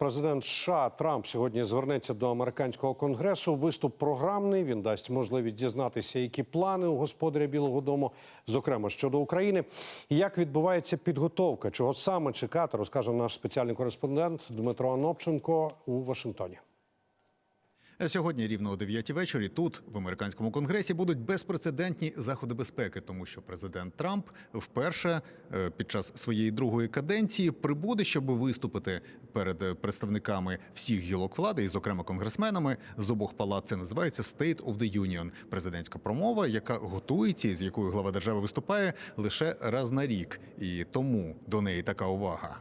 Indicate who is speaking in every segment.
Speaker 1: Президент США Трамп сьогодні звернеться до американського конгресу. Виступ програмний. Він дасть можливість дізнатися, які плани у господаря Білого Дому, зокрема щодо України. І як відбувається підготовка, чого саме чекати, розкаже наш спеціальний кореспондент Дмитро Анопченко у Вашингтоні.
Speaker 2: Сьогодні рівно о 9 вечорі тут, в американському конгресі, будуть безпрецедентні заходи безпеки, тому що президент Трамп вперше е, під час своєї другої каденції прибуде, щоб виступити перед представниками всіх гілок влади, і, зокрема, конгресменами з обох палат. Це називається State of the Union – президентська промова, яка готується з якою глава держави виступає лише раз на рік, і тому до неї така увага.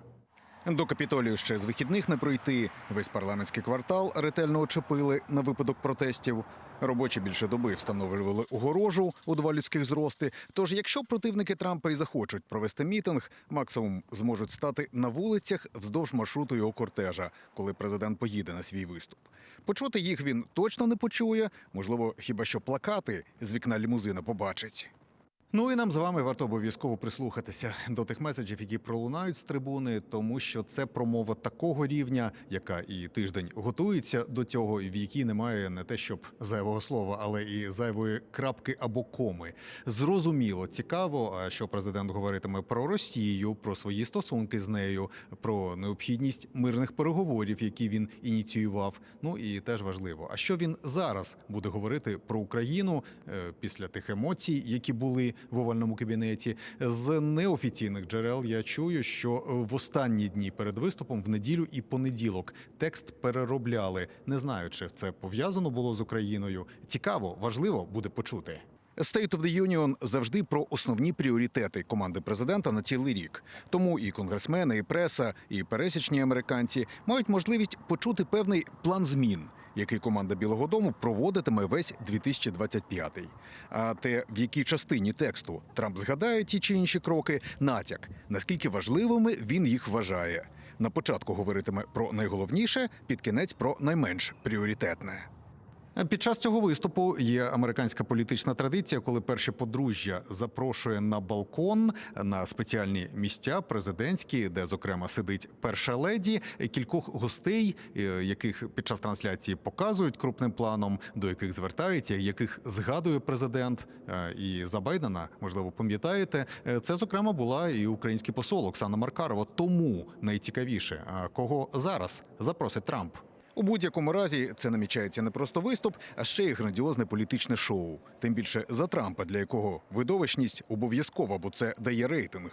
Speaker 2: До капітолію ще з вихідних не пройти. Весь парламентський квартал ретельно очепили на випадок протестів. Робочі більше доби встановлювали огорожу у два людських зрости. Тож, якщо противники Трампа і захочуть провести мітинг, максимум зможуть стати на вулицях вздовж маршруту його кортежа, коли президент поїде на свій виступ. Почути їх він точно не почує, можливо, хіба що плакати з вікна лімузина побачить. Ну і нам з вами варто обов'язково прислухатися до тих меседжів, які пролунають з трибуни, тому що це промова такого рівня, яка і тиждень готується до цього, і в якій немає не те, щоб зайвого слова, але і зайвої крапки або коми. Зрозуміло, цікаво, що президент говоритиме про Росію, про свої стосунки з нею, про необхідність мирних переговорів, які він ініціював. Ну і теж важливо, а що він зараз буде говорити про Україну е, після тих емоцій, які були в овальному кабінеті. З неофіційних джерел я чую, що в останні дні перед виступом, в неділю і понеділок, текст переробляли. Не знаю, чи це пов'язано було з Україною. Цікаво, важливо буде почути. State of the Union завжди про основні пріоритети команди президента на цілий рік. Тому і конгресмени, і преса, і пересічні американці мають можливість почути певний план змін, який команда Білого Дому проводитиме весь 2025. А те, в якій частині тексту Трамп згадає ті чи інші кроки, натяк, наскільки важливими він їх вважає. На початку говоритиме про найголовніше, під кінець про найменш пріоритетне. Під час цього виступу є американська політична традиція, коли перше подружжя запрошує на балкон на спеціальні місця президентські, де зокрема сидить перша леді, кількох гостей, е, яких під час трансляції показують крупним планом, до яких звертається, яких згадує президент. Е, І за Байдена, можливо, пам'ятаєте, е, це зокрема була і український посол Оксана Маркарова. Тому найцікавіше, кого зараз запросить Трамп. У будь-якому разі це намічається не просто виступ, а ще й грандіозне політичне шоу. Тим більше за Трампа, для якого видовищність обов'язкова, бо це дає рейтинг.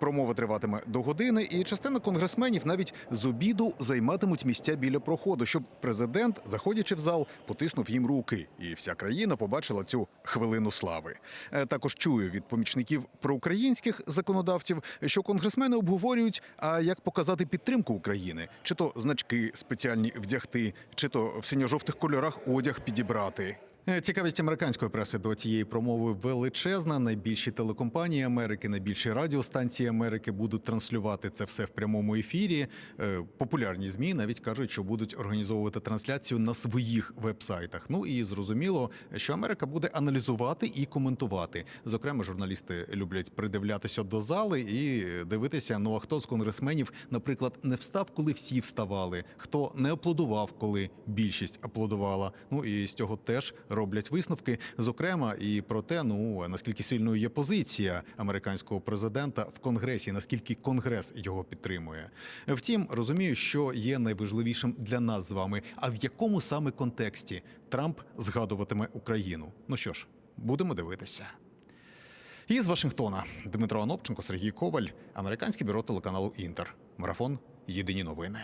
Speaker 2: Промова триватиме до години, і частина конгресменів навіть з обіду займатимуть місця біля проходу, щоб президент, заходячи в зал, потиснув їм руки, і вся країна побачила цю хвилину слави. Е, Також чую від помічників проукраїнських законодавців, що конгресмени обговорюють, а як показати підтримку України, чи то значки спеціальні вдягти, чи то в синьо-жовтих кольорах одяг підібрати. Е, Цікавість американської преси до цієї промови величезна. Найбільші телекомпанії Америки, найбільші радіостанції Америки будуть транслювати це все в прямому ефірі. Е, Популярні змі навіть кажуть, що будуть організовувати трансляцію на своїх вебсайтах. Ну і зрозуміло, що Америка буде аналізувати і коментувати. Зокрема, журналісти люблять придивлятися до зали і дивитися. Ну а хто з конгресменів, наприклад, не встав, коли всі вставали, хто не аплодував, коли більшість аплодувала. Ну і з цього теж роблять висновки, зокрема і про те, ну наскільки сильною є позиція американського президента в конгресі, наскільки конгрес його підтримує. Втім, розумію, що є найважливішим для нас з вами. А в якому саме контексті Трамп згадуватиме Україну? Ну що ж, будемо дивитися. Із Вашингтона Дмитро Анопченко, Сергій Коваль, американське бюро телеканалу Інтер. Марафон. Єдині новини.